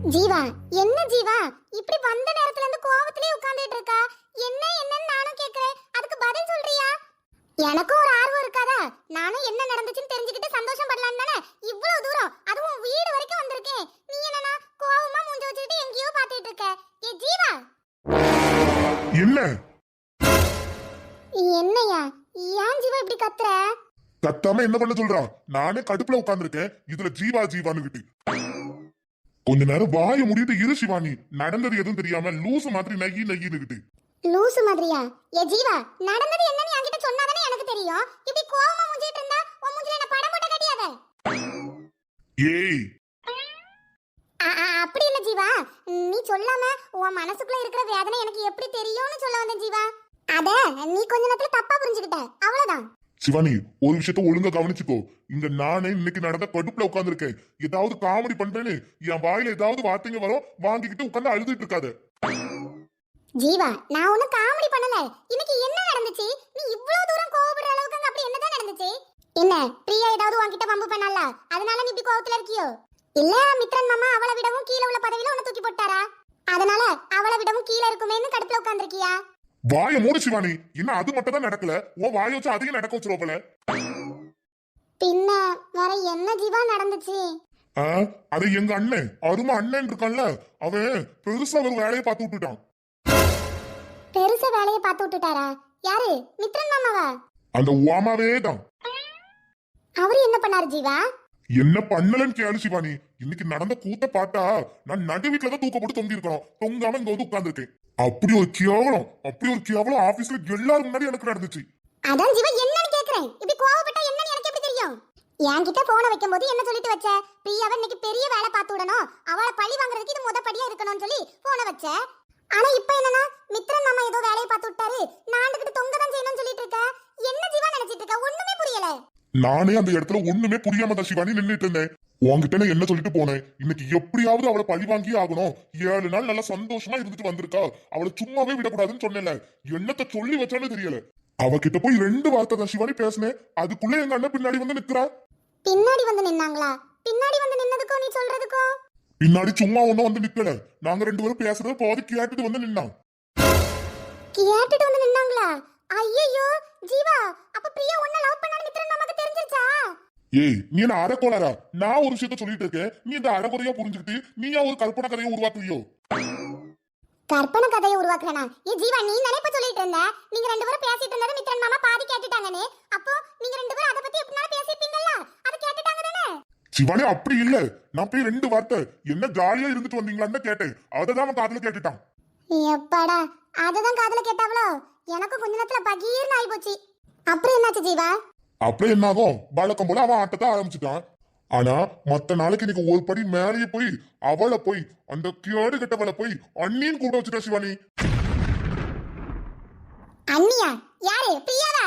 ஜீவா என்ன ஜீவா? இப்படி வந்த நேரத்துல இருந்து கோவத்திலே உட்கார்ந்துட்டு இருக்கா? என்ன என்னன்னு நானும் கேக்குறேன். அதுக்கு பதில் சொல்றியா? எனக்கும் ஒரு ஆர்வம் இருக்காதா? நானும் என்ன நடந்துச்சுன்னு தெரிஞ்சுக்கிட்டு சந்தோஷப்படலாம் தானே? இவ்வளவு தூரம். அதுவும் வீடு வரைக்கும் வந்திருக்கேன். நீ என்னன்னா கோவமா மூஞ்சி வச்சுக்கிட்டு எங்கேயோ பாத்துட்டு இருக்க. ஏ ஜீவா! என்ன? என்னையா ஏன் ஜீவா இப்படி கத்துற? கத்தாம என்ன பண்ண சொல்றான் நானே கடுப்புல உட்கார்ந்திருக்கேன். இதுல ஜீவா ஜீவான்னு கொஞ்ச நேரம் வாய முடிட்டு இரு சிவானி. நடந்தது எதுவும் தெரியாம லூசு மாதிரி நகி நகின்னுகிட்டு லூசு மாதிரியா? ஏ ஜீவா நடந்தது என்னன்னு என்கிட்ட சொன்னாதானே எனக்கு தெரியும்? இப்படி கோவமா மூஞ்சிட்டு இருந்தா உன் மூஞ்சில என்ன படம் போட்ட கட்டியாத? ஏய். அப்படி இல்ல ஜீவா. நீ சொல்லாம உன் மனசுக்குள்ள இருக்கிற வேதனை எனக்கு எப்படி தெரியும்னு சொல்ல வந்தேன் ஜீவா. அத நீ கொஞ்ச நேரத்துல தப்பா புரிஞ்சுக்கிட்ட. அவ்வளவுதான். சிவானி ஒரு விஷயத்த ஒழுங்கா கவனிச்சுக்கோ. இங்க நானே இன்னைக்கு நடந்த கடுப்புல உட்காந்துருக்கேன் ஏதாவது காமெடி பண்றேன்னு என் வாயில ஏதாவது வார்த்தைங்க வரும் வாங்கிக்கிட்டு உட்காந்து அழுதுட்டு இருக்காத. ஜீவா நான் ஒண்ணும் காமெடி பண்ணல. இன்னைக்கு என்ன நடந்துச்சு? நீ இவ்வளவு தூரம் கோவப்படுற அளவுக்கு அங்க அப்படி என்னதான் நடந்துச்சு? என்ன பிரியா ஏதாவது உன்கிட்ட வம்பு பண்ணல அதனால நீ இப்படி கோவத்துல இருக்கியோ? இல்ல மித்ரன் மாமா அவளை விடவும் கீழே உள்ள பதவியில உன்னை தூக்கி போட்டாரா? அதனால அவளை விடவும் கீழே இருக்குமேன்னு கடுப்புல உட்காந்துருக்கியா வாய மூடு சிவானி. இன்னும் அது மட்டும் தான் நடக்கல. உன் வாய வச்சு அதையும் நடக்க வச்சிருவோம் போல. பின்ன வேற என்ன ஜீவா நடந்துச்சு? அது எங்க அண்ணன். அருமை அண்ணன் இருக்கான்ல. அவன் பெருசா ஒரு வேலையை பார்த்து விட்டுட்டான். பெருசா வேலையை பார்த்து விட்டுட்டாரா? யாரு? மித்ரன் மாமாவா? அந்த உமாவே தான். அவரு என்ன பண்ணாரு ஜீவா? என்ன பண்ணலன்னு கேளு சிவானி. இன்னைக்கு நடந்த கூத்த பார்த்தா நான் நடு வீட்டுல தான் தூக்க போட்டு தொங்கி இருக்கணும் தொங்காம இங்க வந்து உட்கார்ந்துருக்கேன். அப்படி ஒரு கேவலம் அப்படி ஒரு கேவலம் ஆபீஸ்ல எல்லாரும் முன்னாடி எனக்கு நடந்துச்சு. அதான் ஜீவா என்னன்னு கேக்குறேன். இப்படி கோவப்பட்டா என்னன்னு எனக்கு எப்படி தெரியும்? என்கிட்ட போன வைக்கும்போது என்ன சொல்லிட்டு வச்ச? பிரியாவை இன்னைக்கு பெரிய வேலை பார்த்து விடணும். அவளை பழி வாங்குறதுக்கு இது முத படியா இருக்கணும்னு சொல்லி போன வச்ச. ஆனா இப்ப என்னன்னா மித்ரன் மாமா ஏதோ வேலையை பார்த்து விட்டாரு. நாண்டுகிட்டு தொங்க தான் செய்யணும்னு சொல்லிட்டு இருக்க. என்ன ஜீவா நினைச்சிட்டு இருக்க? ஒண்ணுமே புரியல. நானே அந்த இடத்துல ஒண்ணுமே புரியாம தான் சிவானி நின்னுட்டு இருந்தேன். உன்கிட்ட நான் என்ன சொல்லிட்டு போனேன்? இன்னைக்கு எப்படியாவது அவளை பழி வாங்கியே ஆகணும். ஏழு நாள் நல்லா சந்தோஷமா இருந்துட்டு வந்திருக்கா. அவளை சும்மாவே விடக்கூடாதுன்னு சொன்னேன்ல. என்னத்த சொல்லி வச்சானு தெரியல. அவகிட்ட போய் ரெண்டு வார்த்தை தான் சிவானி பேசினேன். அதுக்குள்ள எங்க அண்ணன் பின்னாடி வந்து நிக்கிறா பின்னாடி வந்து நின்னாங்களா? பின்னாடி வந்து நின்னதுக்கோ நீ சொல்றதுக்கோ? பின்னாடி சும்மா ஒண்ணும் வந்து நிக்கல. நாங்க ரெண்டு பேரும் பேசுறத போது கேட்டுட்டு வந்து நின்னான். கேட்டுட்டு வந்து நின்னாங்களா? ஐயோ ஜீவா ஏய் நீ என்ன அறக்கோளாரா நான் ஒரு விஷயத்த சொல்லிட்டு இருக்கேன். நீ இந்த அறகுறையா புரிஞ்சுக்கிட்டு நீயா ஒரு கற்பனை கதையை உருவாக்குவியோ கற்பனை கதையை உருவாக்குறேனா? ஏ ஜீவா நீ நினைப்ப சொல்லிட்டு இருந்த? நீங்க ரெண்டு பேரும் பேசிட்டு இருந்தது மித்ரன் மாமா பாதி கேட்டுட்டாங்கன்னு. அப்போ நீங்க ரெண்டு பேரும் அத பத்தி எப்படினாலும் பேசிப்பீங்கல்ல அத கேட்டுட்டாங்க தானே? சிவானி அப்படி இல்ல. நான் போய் ரெண்டு வார்த்தை என்ன ஜாலியா இருந்துட்டு வந்தீங்களான்னு கேட்டேன். அதை தான் அவன் காதுல கேட்டுட்டான். எப்பாடா? அததான் காதுல கேட்டாவளோ? எனக்கு கொஞ்ச நேரத்துல பகீர்னு ஆயி போச்சு அப்புறம் என்னாச்சு ஜீவா? அப்புறம் என்ன ஆகும் வழக்கம் போல அவன் ஆட்டத்தை ஆரம்பிச்சுட்டான். ஆனா மத்த நாளைக்கு நீங்க ஒரு படி மேலேயே போய் அவளை போய் அந்த கேடு கெட்டவளை போய் அண்ணின்னு கூட வச்சுட்டா சிவானி. அண்ணியா? யாரு? பிரியாவா?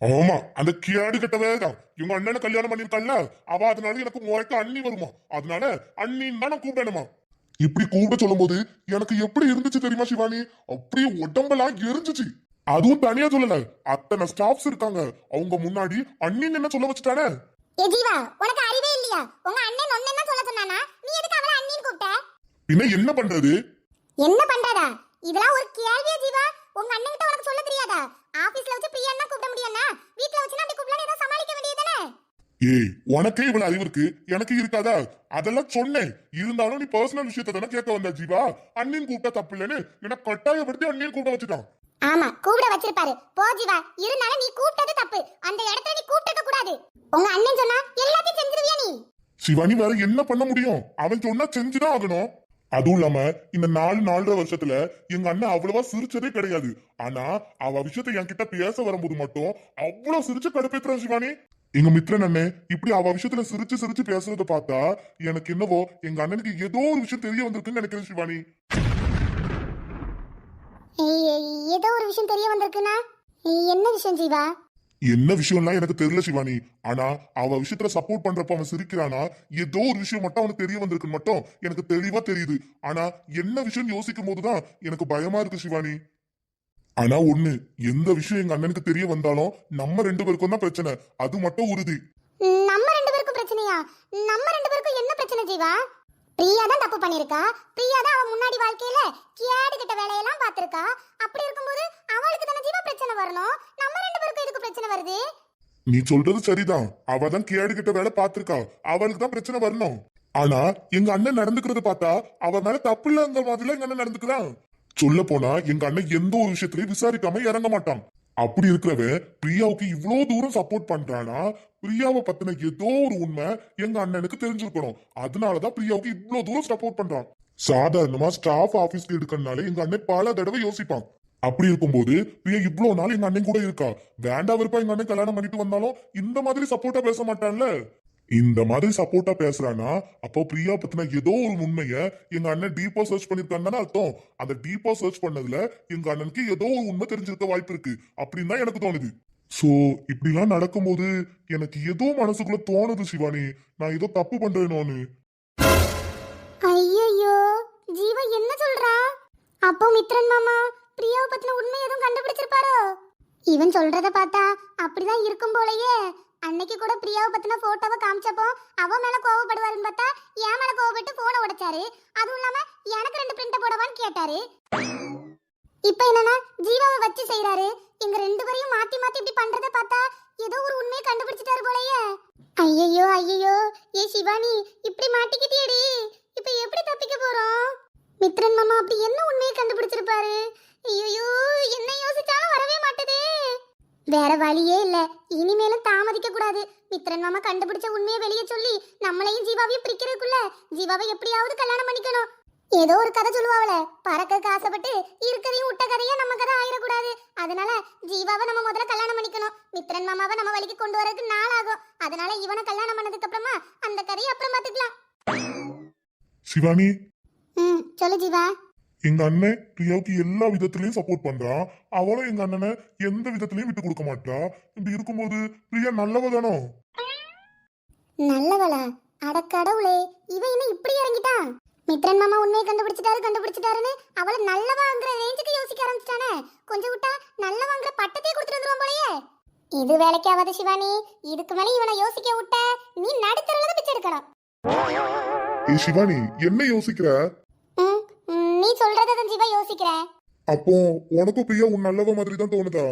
ஆமா அந்த கேடு கெட்டவே தான். இவங்க அண்ணனை கல்யாணம் பண்ணிருக்கல்ல அவ அதனால எனக்கு முறைக்க அண்ணி வருமா? அதனால அண்ணின்னு தான் நான் கூப்பிடணுமா? இப்படி கூப்பிட சொல்லும்போது எனக்கு எப்படி இருந்துச்சு தெரியுமா சிவானி? அப்படியே உடம்பெல்லாம் எரிஞ்சுச்சு. அதுவும் தனியா சொல்லல. அத்தனை ஸ்டாஃப்ஸ் இருக்காங்க. அவங்க முன்னாடி அண்ணின்னு என்ன சொல்ல வச்சுட்டானே? ஏ ஜீவா உனக்கு அறிவே இல்லையா? உங்க அண்ணன் ஒன்னு என்ன சொல்ல சொன்னானா? நீ எதுக்கு அவளை அண்ணின்னு கூப்பிட்ட? பின்ன என்ன பண்றது? என்ன பண்றதா? இதெல்லாம் ஒரு கேள்வியா ஜீவா? உங்க அண்ணன் கிட்ட உனக்கு சொல்ல தெரியாதா? ஆபீஸ்ல வச்சு பிரியான்னா கூப்பிட முடியாதா வீட்ல வச்சு அப்படி கூப்பிடலாம் ஏதோ சமாளிக்க வேண்டியதானே ஏய் உனக்கே இவ்வளவு அறிவு இருக்கு. எனக்கு இருக்காதா? அதெல்லாம் சொன்னேன். இருந்தாலும் நீ பர்சனல் விஷயத்த தானே கேட்க வந்த ஜீவா? அண்ணின் கூப்பிட்டா தப்பு இல்லைன்னு என்ன கட்டாயப்படுத்தி அண்ணின் கூப்பிட வச்சுட்டான். ஆமா கூப்பிட வச்சிருப்பாரு. போ ஜீவா. இருந்தாலும் நீ கூப்பிட்டது தப்பு. அந்த இடத்துல நீ கூப்பிட்டு கூடாது. உங்க அண்ணன் சொன்னா எல்லாத்தையும் செஞ்சிருவியா நீ? சிவானி வேற என்ன பண்ண முடியும்? அவன் சொன்னா செஞ்சுதான் ஆகணும். அதுவும் இல்லாம இந்த நாலு நாலரை வருஷத்துல எங்க அண்ணன் அவ்வளவா சிரிச்சதே கிடையாது. ஆனா அவ விஷயத்த என்கிட்ட பேச வரும்போது மட்டும் அவ்வளவு சிரிச்சு கடுப்பேத்துறான் சிவானி. எங்க மித்ரன் அண்ணன் இப்படி அவ விஷயத்துல சிரிச்சு சிரிச்சு பேசுறத பார்த்தா எனக்கு என்னவோ எங்க அண்ணனுக்கு ஏதோ ஒரு விஷயம் தெரிய வந்திருக்குன்னு நினைக்கிறேன் சிவானி. ஏதோ ஒரு விஷயம் தெரிய வந்திருக்குன்னா என்ன விஷயம் ஜீவா? என்ன விஷயம்லாம் எனக்கு தெரியல சிவானி ஆனா அவ விஷயத்துல சப்போர்ட் பண்றப்ப அவன் சிரிக்கிறானா? ஏதோ ஒரு விஷயம் மட்டும் அவனுக்கு தெரிய வந்திருக்குன்னு மட்டும் எனக்கு தெளிவா தெரியுது. ஆனா என்ன விஷயம் யோசிக்கும் போதுதான் எனக்கு பயமா இருக்கு சிவானி ஆனா ஒண்ணு எந்த விஷயம் எங்க அண்ணனுக்கு தெரிய வந்தாலும் நம்ம ரெண்டு பேருக்கும் தான் பிரச்சனை. அது மட்டும் உறுதி. நம்ம ரெண்டு பேருக்கும் பிரச்சனையா? நம்ம ரெண்டு பேருக்கும் என்ன பிரச்சனை ஜீவா? பிரியா தான் தப்பு பண்ணிருக்கா பிரியா தான் அவன் முன்னாடி வாழ்க்கையில கேடு கிட்ட வேலையெல்லாம் பார்த்திருக்கா? அப்படி இருக்கும்போது அவளுக்கு தானே ஜீவா பிரச்சனை வரணும்? நம்ம ரெண்டு பேருக்கும் எதுக்கு பிரச்சனை வருது? நீ சொல்றது சரிதான். அவ தான் கேடு கிட்ட வேலை பார்த்திருக்கா. அவளுக்கு தான் பிரச்சனை வரணும். ஆனா எங்க அண்ணன் நடந்துக்கிறத பார்த்தா அவ மேல தப்பு இல்லங்கிற மாதிரிலாம் எங்க அண்ணன் நடந்துக்கிறான் சொல்ல போனா எங்க அண்ணன் எந்த ஒரு விஷயத்திலயும் விசாரிக்காம இறங்க மாட்டான். அப்படி இருக்கிறவன் பிரியாவுக்கு இவ்வளவு தூரம் சப்போர்ட் பண்றானா? பிரியாவை பத்தின ஏதோ ஒரு உண்மை எங்க அண்ணனுக்கு தெரிஞ்சிருக்கணும். அதனாலதான் பிரியாவுக்கு இவ்வளவு தூரம் சப்போர்ட் பண்றான். சாதாரணமா ஸ்டாஃப் ஆபீஸ்க்கு எடுக்கறனால எங்க அண்ணன் பல தடவை யோசிப்பான். அப்படி இருக்கும்போது பிரியா இவ்வளவு நாள் எங்க அண்ணன் கூட இருக்கா? வேண்டா விருப்பம் எங்க அண்ணன் கல்யாணம் பண்ணிட்டு வந்தாலும் இந்த மாதிரி சப்போர்ட்டா பேச மாட்டான்ல. இந்த மாதிரி சப்போர்ட்டா பேசுறானா அப்போ பிரியா பத்தின ஏதோ ஒரு உண்மைய எங்க அண்ணன் டீப்பா சர்ச் பண்ணிருக்கான்னு அர்த்தம். அந்த டீப்பா சர்ச் பண்ணதுல எங்க அண்ணனுக்கு ஏதோ ஒரு உண்மை தெரிஞ்சிருக்க வாய்ப்பு இருக்கு. அப்படின்னு தான் எனக்கு தோணுது. சோ இப்படிலாம் நடக்கும்போது எனக்கு ஏதோ மனசுக்குள்ள தோணுது சிவானி. நான் ஏதோ தப்பு பண்றேனோன்னு ஐயோ ஜீவா என்ன சொல்றா? அப்போ மித்ரன் மாமா பிரியாவை பத்தின உண்மை எதுவும் கண்டுபிடிச்சிருப்பாரோ? இவன் சொல்றத பார்த்தா அப்படிதான் இருக்கும் போலயே. அன்னைக்கு கூட பிரியாவை பத்தின போட்டோவை காமிச்சப்போ அவ மேல கோவப்படுவாருன்னு பார்த்தா என் மேல கோவப்பட்டு போனை உடைச்சாரு. அதுவும் இல்லாம எனக்கு ரெண்டு பிரிண்ட போடவான்னு கேட்டாரு. இப்ப என்னன்னா ஜீவாவை வச்சு செய்யறாரு எங்க ரெண்டு பேரையும் மாத்தி மாத்தி இப்படி பண்றத பார்த்தா ஏதோ ஒரு உண்மையை கண்டுபிடிச்சிட்டாரு போலயே. ஐயோ ஐயோ ஏ சிவானி இப்படி மாட்டிக்கிட்டியடி. இப்ப எப்படி தப்பிக்க போறோம்? மித்ரன் மாமா அப்படி என்ன உண்மையை கண்டுபிடிச்சிருப்பாரு? ஐயோ என்ன யோசிச்சாலும் வரவே மாட்டதே. வேற வழியே இல்ல. இனிமேலும் தாமதிக்க கூடாது. மித்ரன் மாமா கண்டுபிடிச்ச உண்மையை வெளியே சொல்லி நம்மளையும் ஜீவாவையும் பிரிக்கிறதுக்குள்ள ஜீவாவை எப்படியாவது கல்யாணம் பண்ணிக்கணும். ஏதோ ஒரு கதை சொல்லுவாவல பறக்கறதுக்கு ஆசைப்பட்டு இருக்கதையும் விட்ட கதையே நம்ம கதை ஆயிடக்கூடாது அதனால ஜீவாவை நம்ம முதல்ல கல்யாணம் பண்ணிக்கணும். மித்ரன் மாமாவை நம்ம வழிக்கு கொண்டு வரதுக்கு நாள் ஆகும் அதனால இவனை கல்யாணம் பண்ணதுக்கு அப்புறமா அந்த கதையை அப்புறம் பாத்துக்கலாம் சிவானி. ம் சொல்லு ஜீவா. எங்க அண்ணன் பிரியாவுக்கு எல்லா விதத்திலயும் சப்போர்ட் பண்றான். அவளும் எங்க அண்ணனை எந்த விதத்திலயும் விட்டு கொடுக்க மாட்டா. இப்படி இருக்கும்போது பிரியா நல்லவ தானோ? நல்லவளா? அட கடவுளே இவ என்ன இப்படி இறங்கிட்டான் மித்ரன் மாமா உண்மையை கண்டுபிடிச்சிட்டாரு கண்டுபிடிச்சிட்டாருன்னு அவளை நல்லவாங்கிற ரேஞ்சுக்கு யோசிக்க ஆரம்பிச்சிட்டானே. கொஞ்சம் விட்டா நல்லவாங்கிற பட்டத்தை கொடுத்துட்டு வந்துருவான் போலயே. இது வேலைக்கு ஆகாது சிவானி இதுக்கு மேல இவனை யோசிக்க விட்ட நீ நடுத்தரல தான் பிச்சை எடுக்கணும். ஏ சிவானி என்ன யோசிக்கிற? நீ சொல்றதை தான் ஜீவா யோசிக்கிறேன் அப்போ உனக்கும் பிரியா உன் நல்லவ மாதிரி தான் தோணுதா?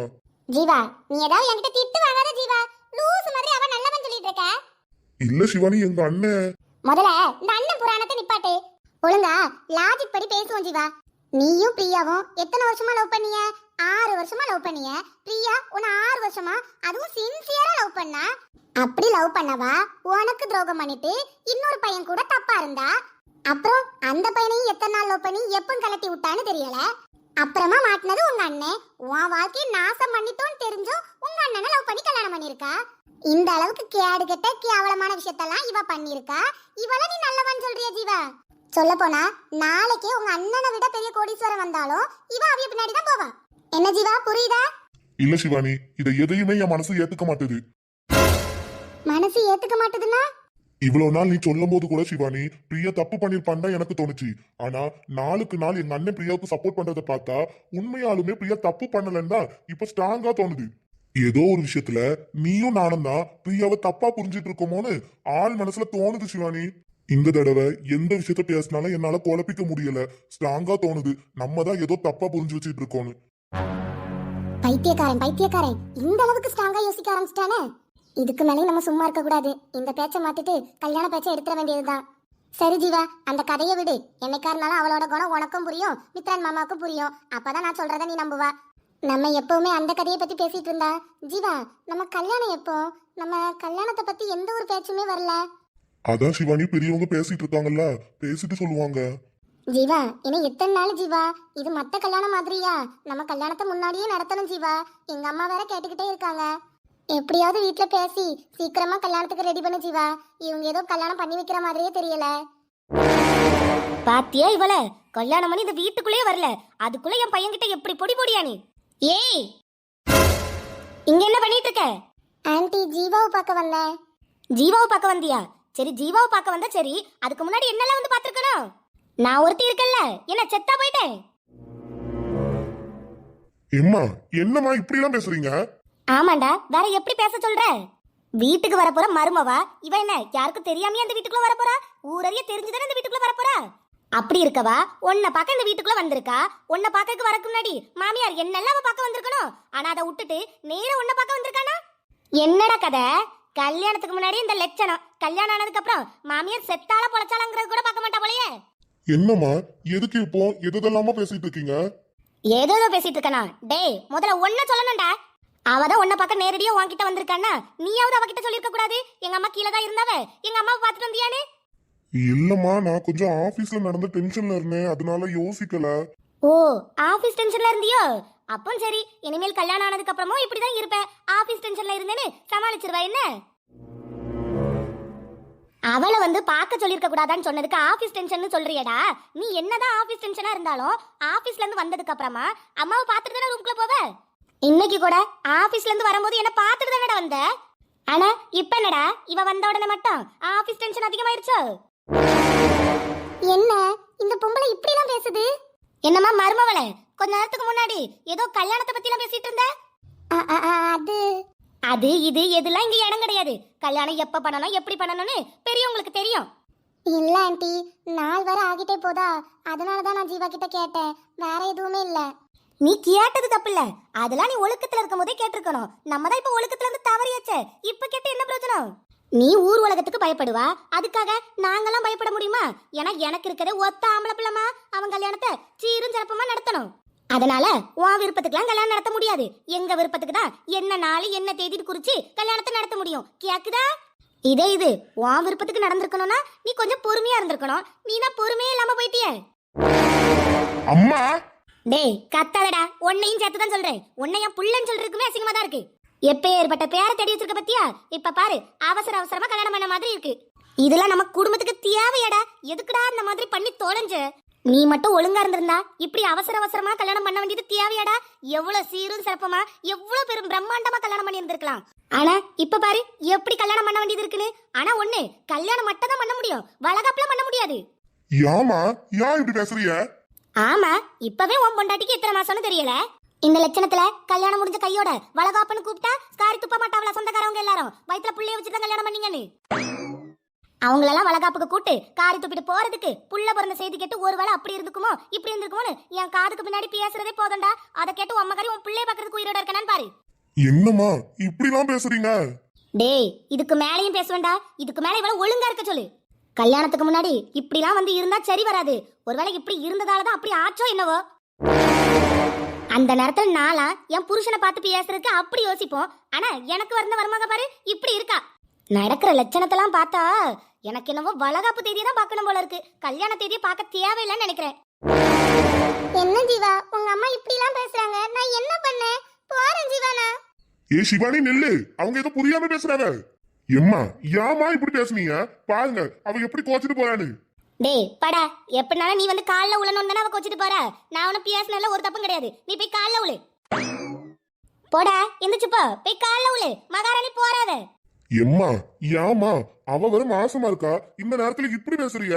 ஜீவா நீ ஏதாவது என்கிட்ட திட்டு வாங்காத ஜீவா. லூஸ் மாதிரி அவ நல்லவன் சொல்லிட்டு இருக்க. இல்ல சிவானி எங்க அண்ணன். முதல்ல இந்த அண்ணன் புராணத்தை நிப்பாட்டு. ஒழுங்கா லாஜிக் படி பேசுவோம் ஜீவா. நீயும் பிரியாவும் எத்தனை வருஷமா லவ் பண்ணிய? ஆறு வருஷமா லவ் பண்ணிய? பிரியா உன்னை ஆறு வருஷமா? அதுவும் சின்சியரா லவ் பண்ணா? அப்படி லவ் பண்ணவா? உனக்கு துரோகம் பண்ணிட்டு இன்னொரு பையன் கூட தப்பா இருந்தா? அப்புறம் அந்த பையனையும் எத்தனை நாள் லவ் பண்ணி எப்போ கலட்டி விட்டான்னு தெரியல? அப்புறமா மாட்டினது உங்க அண்ணன். உன் வாழ்க்கையை நாசம் பண்ணிட்டோன்னு தெரிஞ்சும் உங்க அண்ணனை லவ் பண்ணி கல்யாணம் பண்ணிருக்கா இந்த அளவுக்கு கேடு கெட்ட கேவலமான விஷயத்தெல்லாம் இவ பண்ணிருக்கா இவள நீ நல்லவன் சொல்றிய ஜீவா? சொல்ல போனா நாளைக்கு உங்க அண்ணனை விட பெரிய கோடீஸ்வரன் வந்தாலும் இவ அவிய பின்னாடி தான் போவா என்ன ஜீவா புரியுதா? இல்ல சிவானி இதை எதையுமே என் மனசு ஏத்துக்க மாட்டுது. மனசு ஏத்துக்க மாட்டுதுன்னா? இவ்வளவு நாள் நீ சொல்லும் போது கூட சிவானி பிரியா தப்பு பண்ணிருப்பான்னு தான் எனக்கு தோணுச்சு. ஆனா நாளுக்கு நாள் எங்க அண்ணன் பிரியாவுக்கு சப்போர்ட் பண்றதை பார்த்தா உண்மையாலுமே பிரியா தப்பு பண்ணலன்னு தான் இப்ப ஸ்ட்ராங்கா தோணுது. ஏதோ ஒரு விஷயத்துல நீயும் நானும் தான் பிரியாவை தப்பா புரிஞ்சிட்டு இருக்கோமோன்னு ஆள் மனசுல தோணுது சிவானி. இந்த தடவை எந்த விஷயத்த பேசினாலும் என்னால குழப்பிக்க முடியல. ஸ்ட்ராங்கா தோணுது. நம்ம தான் ஏதோ தப்பா புரிஞ்சு வச்சுட்டு இருக்கோம்னு பைத்தியக்காரன் பைத்தியக்காரன். இந்த அளவுக்கு ஸ்ட்ராங்கா யோசிக்க ஆரம்பிச்சிட்டானே? இதுக்கு மேலே நம்ம சும்மா இருக்க கூடாது. இந்த பேச்சை மாத்திட்டு கல்யாண பேச்சை எடுத்துட வேண்டியதுதான். சரி ஜீவா அந்த கதையை விடு. என்னைக்கா இருந்தாலும் அவளோட குணம் உனக்கும் புரியும் மித்ரன் மாமாவுக்கும் புரியும். அப்பதான் நான் சொல்றத நீ நம்புவா. நம்ம எப்பவுமே அந்த கதையை பத்தி பேசிட்டு இருந்தா ஜீவா நம்ம கல்யாணம் எப்போ? நம்ம கல்யாணத்தை பத்தி எந்த ஒரு பேச்சுமே வரல. அதான் சிவானி பெரியவங்க பேசிட்டு இருக்காங்கல்ல பேசிட்டு சொல்லுவாங்க. ஜீவா இன்னும் எத்தனை நாள் ஜீவா? இது மத்த கல்யாணம் மாதிரியா? நம்ம கல்யாணத்தை முன்னாடியே நடத்தணும் ஜீவா. எங்க அம்மா வேற கேட்டுக்கிட்டே இருக்காங்க. எப்படியாவது வீட்ல பேசி சீக்கிரமா கல்யாணத்துக்கு ரெடி பண்ணு ஜீவா. இவங்க ஏதோ கல்யாணம் பண்ணி வைக்கிற மாதிரியே தெரியல. பாத்தியா இவள? கல்யாணம் பண்ணி இந்த வீட்டுக்குள்ளேயே வரல. அதுக்குள்ள என் பையன்கிட்ட எப்படி பொடி பொடியா நீ? ஏய்! இங்க என்ன பண்ணிட்டு இருக்க? ஆன்ட்டி ஜீவாவை பார்க்க வந்தேன். ஜீவாவை பார்க்க வந்தியா? சரி ஜீவாவை பார்க்க வந்தா சரி. அதுக்கு முன்னாடி என்னெல்லாம் வந்து பாத்துருக்கணும் நான் ஒருத்தி இருக்கல்ல என்ன செத்தா போயிட்டேன்? எம்மா என்னம்மா இப்படி எல்லாம் பேசுறீங்க? ஆமாண்டா வேற எப்படி பேச சொல்ற? வீட்டுக்கு வரப்போற மருமவா இவ என்ன யாருக்கும் தெரியாமயே அந்த வீட்டுக்குள்ள வரப்போறா? ஊரறிய தெரிஞ்சுதானே இந்த வீட்டுக்குள்ள வரப்போறா? அப்படி இருக்கவா உன்னை பார்க்க இந்த வீட்டுக்குள்ள வந்திருக்கா? உன்னை பார்க்கறதுக்கு வரக்கு முன்னாடி மாமியார் என்னெல்லாம் அவ பார்க்க வந்திருக்கணும்? ஆனா அதை விட்டுட்டு நேரா உன்னை பார்க்க வந்திருக்கானா? என்னடா கதை? கல்யாணத்துக்கு முன்னாடி இந்த லட்சணம். கல்யாணம் ஆனதுக்கு அப்புறம் மாமியார் செத்தால பொழைச்சாலங்கிறது கூட பார்க்க மாட்டா போலயே. என்னம்மா எதுக்கு இப்போ? எதெல்லாமா பேசிட்டு இருக்கீங்க? ஏதோ ஏதோ பேசிட்டு இருக்கனா? டேய் முதல்ல ஒன்ன சொல்லணும்டா. அவதான் உன்னை பார்க்க நேரடியா உன்கிட்ட வந்திருக்கானா நீயாவது அவகிட்ட சொல்லிருக்க கூடாது. எங்க அம்மா கீழே தான் இருந்தாவ எங்க அம்மாவை பார்த்துட்டு வந்தியானே இல்லம்மா நான் கொஞ்சம் ஆபீஸ்ல நடந்த டென்ஷன்ல இருந்தேன். அதனால யோசிக்கல. ஓ ஆபீஸ் டென்ஷன்ல இருந்தியோ? அப்போ சரி இனிமேல் கல்யாணம் ஆனதுக்கு அப்புறமும் இப்படிதான் இருப்பேன். ஆபீஸ் டென்ஷன்ல இருந்தேன்னு சமாளிச்சிருவா என்ன? அவளை வந்து பார்க்க சொல்லிருக்க கூடாதான்னு சொன்னதுக்கு ஆபீஸ் டென்ஷன் சொல்றியடா. நீ என்னதான் ஆபீஸ் டென்ஷனா இருந்தாலும் ஆபீஸ்ல இருந்து வந்ததுக்கு அப்புறமா அம்மாவை பார்த்துட்டு தானே ரூம்குள்ள போவ? இன்னைக்கு கூட ஆபீஸ்ல இருந்து வரும்போது என்ன பார்த்துட்டு தானடா வந்த? ஆனா இப்ப என்னடா? இவ வந்த உடனே மட்டும் ஆபீஸ் டென்ஷன் அதிகமாயிருச்சோ? என்ன? இந்த பொம்பளை இப்படி எல்லாம் பேசுது? என்னம்மா மருமவளை? கொஞ்ச நேரத்துக்கு முன்னாடி ஏதோ கல்யாணத்தை பத்தி எல்லாம் பேசிட்டு இருந்த? அது. அது இது எதுலாம் இங்க இடம் கிடையாது. கல்யாணம் எப்ப பண்ணணும் எப்படி பண்ணணும்னு பெரியவங்களுக்கு தெரியும். இல்ல ஆண்டி நாள் வர ஆகிட்டே போதா. அதனால தான் நான் ஜீவா கிட்ட கேட்டேன். வேற எதுவுமே இல்ல. நீ கேட்டது தப்பு இல்ல. அதெல்லாம் நீ ஒழுக்கத்துல இருக்கும் போதே கேட்டிருக்கணும். நம்ம தான் இப்ப ஒழுக்கத்துல இருந்து தவறியாச்சே. இப்ப கேட்டு என்ன பிரயோஜனம்? நீ ஊர் உலகத்துக்கு பயப்படுவா? அதுக்காக நாங்கெல்லாம் பயப்பட முடியுமா? ஏன்னா எனக்கு இருக்கிறது ஒத்த ஆம்பளை பிள்ளைமா அவன் கல்யாணத்தை சீரும் சிறப்புமா நடத்தணும். அதனால உன் விருப்பத்துக்குலாம் கல்யாணம் நடத்த முடியாது. எங்க விருப்பத்துக்கு தான் என்ன நாள் என்ன தேதி குறிச்சு கல்யாணத்தை நடத்த முடியும். கேக்குதா? இதே இது உன் விருப்பத்துக்கு நடந்திருக்கணும்னா நீ கொஞ்சம் பொறுமையா இருந்திருக்கணும். நீனா பொறுமையே இல்லாம போயிட்டியே. அம்மா! டேய் கத்தாதடா. உன்னையும் சேர்த்து தான் சொல்றேன். உன்னை என் புள்ளன்னு சொல்றதுக்குமே அசிங்கமா தான் இருக்கு. எப்ப ஏற்பட்ட பேரை தேடி வச்சிருக்க பத்தியா? இப்ப பாரு அவசர அவசரமா கல்யாணம் பண்ண மாதிரி இருக்கு. இதெல்லாம் நம்ம குடும்பத்துக்கு தேவையாடா. எதுக்குடா அந்த மாதிரி பண்ணி தொலைஞ்ச? நீ மட்டும் ஒழுங்கா இருந்திருந்தா இப்படி அவசர அவசரமா கல்யாணம் பண்ண வேண்டியது தேவையாடா? எவ்வளவு சீரும் சிறப்பமா எவ்வளவு பெரும் பிரம்மாண்டமா கல்யாணம் பண்ணி இருந்திருக்கலாம் ஆனா இப்ப பாரு எப்படி கல்யாணம் பண்ண வேண்டியது இருக்குன்னு? ஆனா ஒண்ணு கல்யாணம் மட்டும் தான் பண்ண முடியும். வளகாப்புல பண்ண முடியாது. ஏமா ஏன் இப்படி பேசுறீங்க? ஆமா இப்பவே உன் பொண்டாட்டிக்கு எத்தனை மாசம்னு தெரியல? இந்த லட்சணத்துல கல்யாணம் முடிஞ்ச கையோட வளகாப்புன்னு கூப்பிட்டா ஸ்காரி துப்ப மாட்டாவளா சொந்தக்காரவங்க எல்லாரும்? வயித்துல புள்ளைய வச்சுட்டு தான் கல்யாணம் பண்ணீங்கன்னு. அவங்களெல்லாம் வளகாப்புக்கு கூட்டு காரி துப்பிட்டு போறதுக்கு புள்ள பிறந்த செய்தி கேட்டு ஒருவேளை அப்படி இருந்துக்குமோ இப்படி இருந்திருக்குமோன்னு என் காதுக்கு பின்னாடி பேசுறதே போதண்டா அதை கேட்டு உன் மகரி உன் பிள்ளைய பாக்குறதுக்கு உயிரோட இருக்கானு பாரு. என்னம்மா இப்படிலாம் பேசுறீங்க? டேய் இதுக்கு மேலேயும் பேசுவேண்டா இதுக்கு மேல இவ்வளவு ஒழுங்கா இருக்க சொல்லு. கல்யாணத்துக்கு முன்னாடி இப்படிலாம் வந்து இருந்தா சரி வராது. ஒருவேளை இப்படி இருந்ததால தான் அப்படி ஆச்சோ என்னவோ? அந்த நேரத்துல நாளா என் புருஷனை பார்த்து பேசுறதுக்கு அப்படி யோசிப்போம். ஆனா எனக்கு வந்த வருமாக பாரு இப்படி இருக்கா. நடக்கிற லட்சணத்தெல்லாம் பார்த்தா எனக்கு என்னவோ வளகாப்பு தேதியை தான் பார்க்கணும் போல இருக்கு. கல்யாண தேதியை பார்க்க தேவையில்லைன்னு நினைக்கிறேன். என்ன ஜீவா? உங்க அம்மா இப்படி எல்லாம் பேசுறாங்க. நான் என்ன பண்ணேன்? போறேன் ஜீவானா. ஏ சிவானி நெல்லு. அவங்க ஏதோ புரியாம பேசுறாங்க. எம்மா ஏமா இப்படி பேசுனீங்க? பாருங்க அவ எப்படி கோச்சிட்டு போறான்னு. டேய் படா. எப்படினாலும் நீ வந்து கால்ல உழணும் தானே அவ கொச்சிட்டு போற? நான் உன பேசினால ஒரு தப்பும் கிடையாது. நீ போய் கால்ல உழு. போடா எந்திரிச்சு போ. போய் கால்ல உழு. மகாராணி போறாத. எம்மா ஏமா அவ வர மாசமா இருக்கா? இந்த நேரத்துல இப்படி பேசுறிய?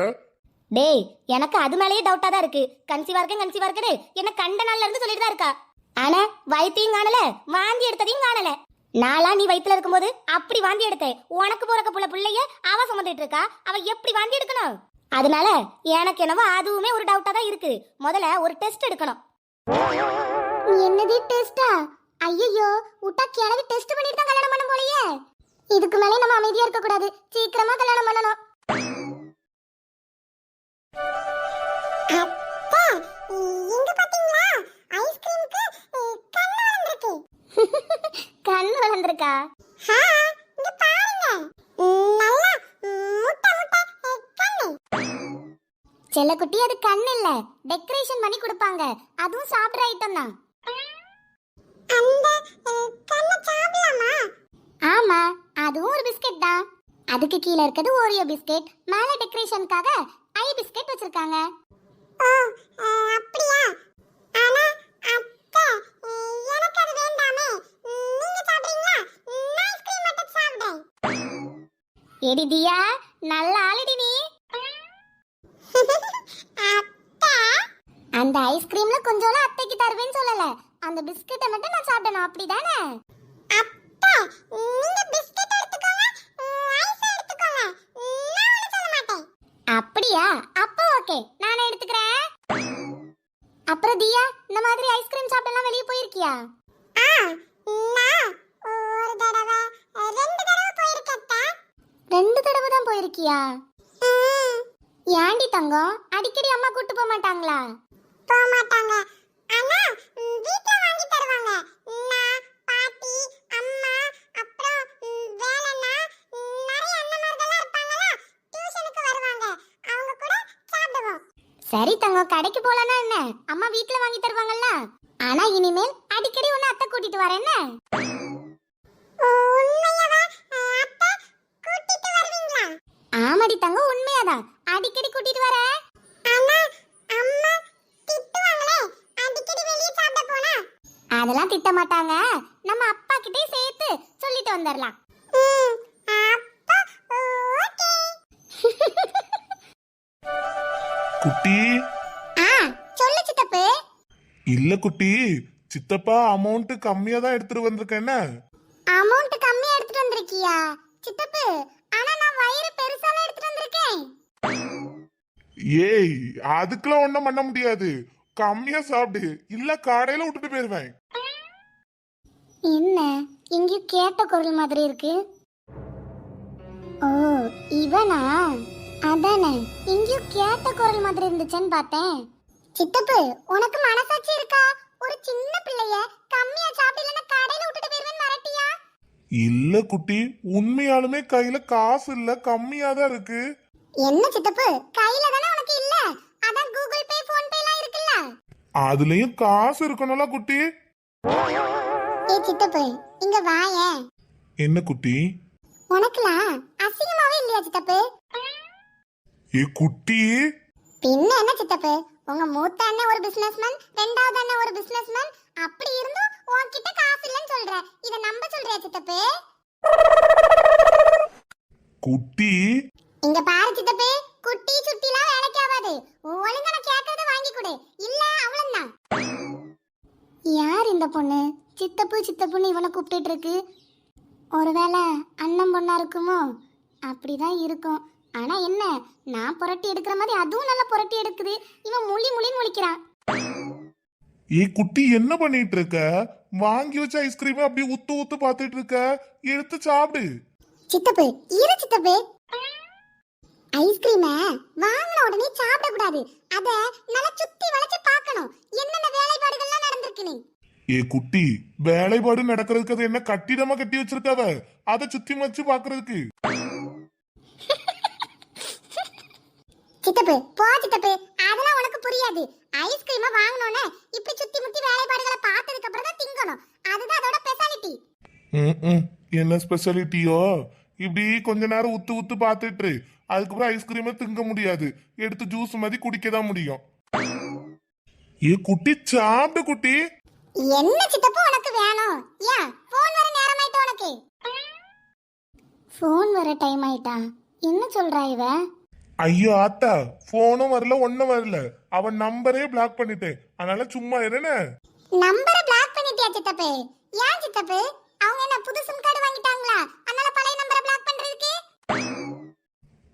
டேய் எனக்கு அது மேலேயே டவுட்டா தான் இருக்கு. கன்சீவா இருக்கேன் கன்சீவா இருக்கேன்னு என்ன கண்ட நாள்ல இருந்து சொல்லிட்டு தான் இருக்கா? ஆனா வயித்தையும் காணல வாந்தி எடுத்ததையும் காணல. நாளா நீ வயித்துல இருக்கும்போது அப்படி வாந்தி எடுத்த உனக்கு பிறக்க புள்ள பிள்ளைய அவ சுமந்துட்டு இருக்கா? அவ எப்படி வாந்தி எடுக்கணும்? அதனால எனக்கு என்னவோ அதுவுமே ஒரு டவுட்டா தான் இருக்கு. முதல்ல ஒரு டெஸ்ட் எடுக்கணும். என்னது டெஸ்டா ஐயோ விட்டா கிளவி டெஸ்ட் பண்ணிட்டு தான் கல்யாணம் பண்ண போலயே. இதுக்கு மேலே நம்ம அமைதியா இருக்க கூடாது. சீக்கிரமா கல்யாணம் பண்ணணும். கண் வளர்ந்துருக்கா. செல்லக்குட்டி அது கண் இல்ல. டெக்கரேஷன் பண்ணி கொடுப்பாங்க. அதுவும் சாப்பிடுற ஐட்டம் தான். அந்த கண்ணை சாப்பிடலாமா? ஆமா. அதுவும் ஒரு பிஸ்கட் தான். அதுக்கு கீழ இருக்கிறது ஓரியோ பிஸ்கட். மேல டெக்கரேஷனுக்காக ஐ பிஸ்கட் வச்சிருக்காங்க. ஓ அப்படியா? ஆனா அத்தை எனக்கு அது வேண்டாமே. நீங்க சாப்பிடுறீங்களா? நான் ஐஸ்கிரீம் மட்டும் சாப்பிடுறேன். எடி தியா நல்ல ஆளுடி நீ. அந்த ஐஸ்கிரீம்ல கொஞ்சம் அத்தைக்கு தருவேன்னு சொல்லல. அந்த பிஸ்கட்டை மட்டும் நான் சாப்பிடணும். அப்படிதானே? அத்தை நீங்க பிஸ்கட் அப்படியா? அப்போ ஓகே நான் எடுத்துக்கிறேன். அப்புறம் தியா இந்த மாதிரி ஐஸ்கிரீம் சாப்பிட்டெல்லாம் வெளியே போயிருக்கியா? ஆ நான் ஒரு தடவை ரெண்டு தடவை போயிருக்கேன் ரெண்டு தடவை தான் போயிருக்கியா? ஏண்டி தங்கம்? அடிக்கடி அம்மா கூட்டு போக மாட்டாங்களா போக மாட்டாங்க ஆனா வீட்ல வாங்கி தருவாங்க. சரி தங்கம் கடைக்கு போலனா என்ன? அம்மா வீட்ல வாங்கி தருவாங்கல்ல? ஆனா இனிமேல் அடிக்கடி உன்னை அத்தை கூட்டிட்டு வரேன் என்ன? ஆமாடி தங்கம் உண்மையாதான் அடிக்கடி கூட்டிட்டு போனா? அதெல்லாம் திட்ட மாட்டாங்க. நம்ம அப்பா கிட்டே சேர்த்து சொல்லிட்டு வந்துடலாம் அப்போ ஓகே. குட்டி. ஆ சொல்லு சித்தப்பு. இல்ல குட்டி சித்தப்பா அமௌண்ட் கம்மியா தான் எடுத்துட்டு வந்திருக்கேன்னு அமௌண்ட் கம்மியா எடுத்துட்டு வந்திருக்கியா? சித்தப்பு ஆனா நான் வயிறு பெருசால எடுத்துட்டு வந்திருக்கேன். ஏய் அதுக்கெல்லாம் ஒண்ணும் பண்ண முடியாது. கம்மியா சாப்பிடு. இல்ல கடையில விட்டுட்டு போயிருவேன். என்ன? எங்கேயும் கேட்ட குரல் மாதிரி இருக்கு. ஓ இவனா? அதானே எங்கேயும் கேட்ட குரல் மாதிரி இருந்துச்சுன்னு பார்த்தேன். சித்தப்பு உனக்கு மனசாட்சி இருக்கா? ஒரு சின்ன பிள்ளைய கம்மியா சாப்பிடலன்னா கடையில விட்டுட்டு போயிருவேன் மிரட்டியா? இல்ல குட்டி உண்மையாலுமே கையில காசு இல்ல கம்மியா தான் இருக்கு. என்ன சித்தப்பு கையில தானே உனக்கு இல்ல? அதான் கூகுள் பே போன் பே எல்லாம் இருக்குல்ல? அதுலயும் காசு இருக்கணும்ல குட்டி. ஏ சித்தப்பு இங்க வாயேன் என்ன குட்டி? உனக்குலாம் அசிங்கமாவே இல்லையா சித்தப்பு? ஏ குட்டி. பின்ன என்ன சித்தப்பு? உங்க மூத்த அண்ணன் ஒரு பிசினஸ்மேன் ரெண்டாவது அண்ணன் ஒரு பிசினஸ்மேன் அப்படி இருந்தும் உன்கிட்ட காசு இல்லைன்னு சொல்ற. இத நம்ப சொல்றியா சித்தப்பு? குட்டி. இங்க பாரு சித்தப்பு. குட்டி சுட்டிலாம் வேலைக்கு ஆகாது. ஒழுங்கா நான் கேட்கறத வாங்கி கொடு. இல்ல அவ்வளவுதான். யார் இந்த பொண்ணு? சித்தப்பு சித்தப்புன்னு இவனை கூப்பிட்டுட்டு இருக்கு. ஒருவேளை அண்ணன் பொண்ணா இருக்குமோ? அப்படிதான் இருக்கும். ஆனா என்ன நான் புரட்டி எடுக்கிற மாதிரி அதுவும் நல்லா புரட்டி எடுக்குது. இவன் முழி முழின்னு முழிக்கிறான். ஏ குட்டி என்ன பண்ணிட்டு இருக்க வாங்கி வச்ச ஐஸ்கிரீம் அப்படியே உத்து உத்து பாத்துட்டு இருக்க எடுத்து சாப்பிடு. சித்தப்பு இரு சித்தப்பு. ஐஸ்கிரீம வாங்கின உடனே சாப்பிட கூடாது அத நல்லா சுத்தி வளைச்சு பார்க்கணும். என்னென்ன வேலைப்பாடுகள்லாம் நடந்திருக்குன்னு. ஏ குட்டி வேலைப்பாடு நடக்கிறதுக்கு அது என்ன கட்டிடமா கட்டி வச்சிருக்காவ? அதை சுத்தி வச்சு பாக்குறதுக்கு சித்தப்பு போ சித்தப்பு. அதெல்லாம் உனக்கு புரியாது. ஐஸ்கிரீம வாங்கணும்னு இப்படி சுத்தி முத்தி வேலைப்பாடுகளை பார்த்ததுக்கு அப்புறம் தான் திங்கணும். அதுதான் அதோட ஸ்பெஷாலிட்டி. என்ன ஸ்பெஷாலிட்டியோ இப்படி கொஞ்ச நேரம் உத்து உத்து பார்த்துட்டு. அதுக்கப்புறம் ஐஸ்கிரீமை திங்க முடியாது. எடுத்து ஜூஸ் மாதிரி குடிக்க தான் முடியும். ஏ குட்டி சாப்பிடு குட்டி. என்ன சித்தப்பு உனக்கு வேணும்? ஏன்? போன் வர நேரமாயிட்டு உனக்கு? ஃபோன் வர டைம் ஆயிட்டா? என்ன சொல்றா இவ? ஐயோ ஆத்தா போனும் வரல ஒன்னும் வரல. அவன் நம்பரே பிளாக் பண்ணிட்டேன் அதனால சும்மா இருன்னு நம்பரை பிளாக் பண்ணிட்டியா சித்தப்பு? ஏன் சித்தப்பு? அவங்க என்ன புது சிம் கார்டு வாங்கிட்டாங்களா? அதனால பழைய நம்பரை பிளாக் பண்றதுக்கு?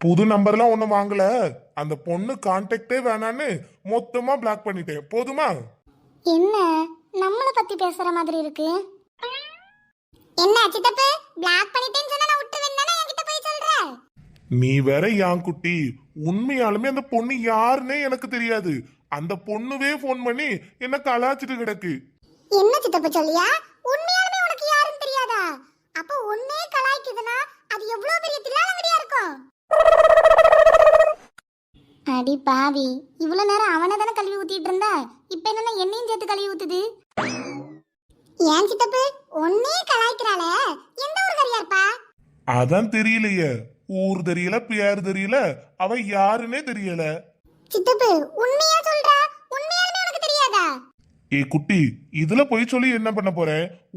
புது நம்பர்லாம் ஒன்றும் வாங்கல. அந்த பொண்ணு கான்டாக்டே வேணான்னு மொத்தமா பிளாக் பண்ணிட்டேன் போதுமா? என்ன? நம்மளை பத்தி பேசுற மாதிரி இருக்கு. என்ன சித்தப்பு? பிளாக் பண்ணிட்டேன்னு சொன்னா நான் விட்டுருவேன் தானே என்கிட்ட போய் சொல்ற நீ வேற யான் குட்டி? உண்மையாலுமே அந்த பொண்ணு யாருன்னே எனக்கு தெரியாது. அந்த பொண்ணுவே ஃபோன் பண்ணி என்ன கலாச்சிட்டு கிடக்கு. என்ன சித்தப்பு சொல்லியா? உண்மையாலுமே உனக்கு யாருன்னு தெரியாதா? அப்ப உன்னே கலாய்க்குதுன்னா அது எவ்வளவு பெரிய தில்லாலங்கடியா இருக்கும்? அடி பாவி இவ்வளவு நேரம் அவனை தானே கழுவி ஊத்திட்டு இருந்தா? இப்ப என்னன்னா என்னையும் சேர்த்து கழுவி ஊத்துது? ஏன் சித்தப்பு? உன்னே கலாய்க்கிறாளே. எந்த ஊருக்காரியா இருப்பா? அதான் தெரியலையே. ஊர் தெரியல பேர் தெரியல அவ யாருன்னே தெரியல. சித்தப்பு உண்மையா சொல்றா? உண்மையாலுமே உனக்கு தெரியாதா? ஏ குட்டி இதுல போய் சொல்லி என்ன பண்ண போற?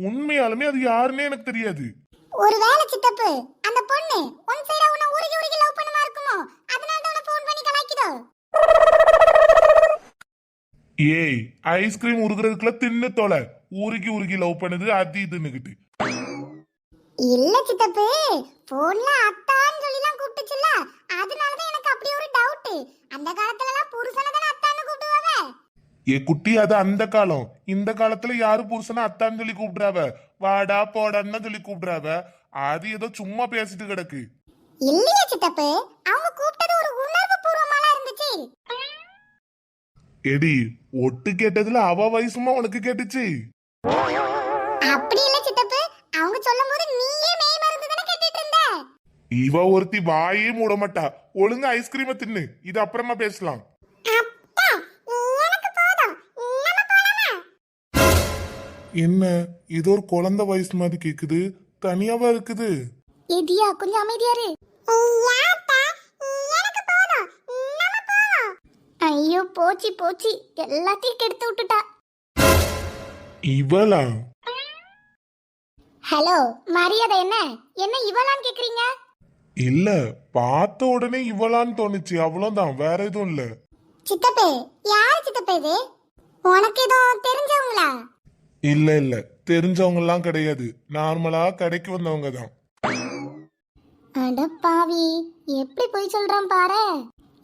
உண்மையாலுமே அது யாருன்னே எனக்கு தெரியாது. ஒருவேளை சித்தப்பு அந்த பொண்ணு ஒன் சைடா உன்னை உருகி உருகி லவ் பண்ணுமா இருக்குமோ? அதனால தான் ஃபோன் பண்ணி கலாய்க்குதோ? ஏய் ஐஸ்கிரீம் உருகுறதுக்குள்ள தின்னு தொலை. உருகி உருகி லவ் பண்ணுது அது இதுன்னுகிட்டு. இல்ல சித்தப்பு போன்ல அத்தான்னு வந்துச்சுல்ல அதனாலதான் எனக்கு அப்படி ஒரு டவுட் அந்த காலத்துல எல்லாம் புருஷனை அத்தான்னு கூப்பிடுவாங்க ஏ குட்டி அது அந்த காலம். இந்த காலத்துல யாரு புருஷனை அத்தான்னு சொல்லி கூப்பிடுறாவ? வாடா போடான்னு சொல்லி கூப்பிடுறாவ? அது ஏதோ சும்மா பேசிட்டு கிடக்கு. இல்லையே சித்தப்பு அவங்க கூப்பிட்டது ஒரு உணர்வு பூர்வமாலாம் இருந்துச்சு. எடி ஒட்டு கேட்டதுல அவ வயசுமா உனக்கு கேட்டுச்சு? அப்படி இல்ல இவ ஒருத்தி வாயே மூட மாட்டா. ஒழுங்கா ஐஸ்கிரீமை தின்னு. இது அப்புறமா பேசலாம். என்ன? இது ஒரு குழந்தை வயசு மாதிரி கேக்குது. தனியாவா இருக்குது. எதியா கொஞ்சம் அமைதியா இரு. யாத்தா எனக்கு போதும். நம்ம போவோம் ஐயோ போச்சு போச்சு. எல்லாத்தையும் கெடுத்து விட்டுட்டா. இவளா? ஹலோ மரியாதை என்ன? என்ன இவளான்னு கேக்குறீங்க? இல்ல பார்த்த உடனே இவளான்னு தோணுச்சு. அவ்வளவுதான் வேற எதுவும் இல்ல. சித்தப்பு யார் சித்தப்பு இது? உனக்கு ஏதோ தெரிஞ்சவங்களா? இல்ல இல்ல. தெரிஞ்சவங்க எல்லாம் கிடையாது. நார்மலா கடைக்கு வந்தவங்க தான். அட பாவி. எப்படி போய் சொல்றான் பாரு.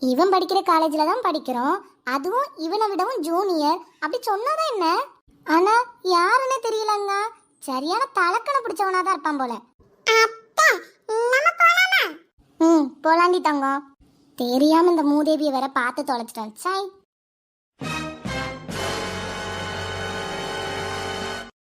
இவன் படிக்கிற காலேஜ்ல தான் படிக்கிறோம். அதுவும் இவனை விடவும் ஜூனியர் அப்படி சொன்னதா என்ன? ஆனா யாருன்னு தெரியலங்க. சரியான தலக்கணை பிடிச்சவனா தான் இருப்பான் போல. அப்பா நம்ம போலாமா ம் போலாண்டி தங்கம். தெரியாம இந்த மூதேவியை வேற பார்த்து தொலைச்சிட்டேன் சாய்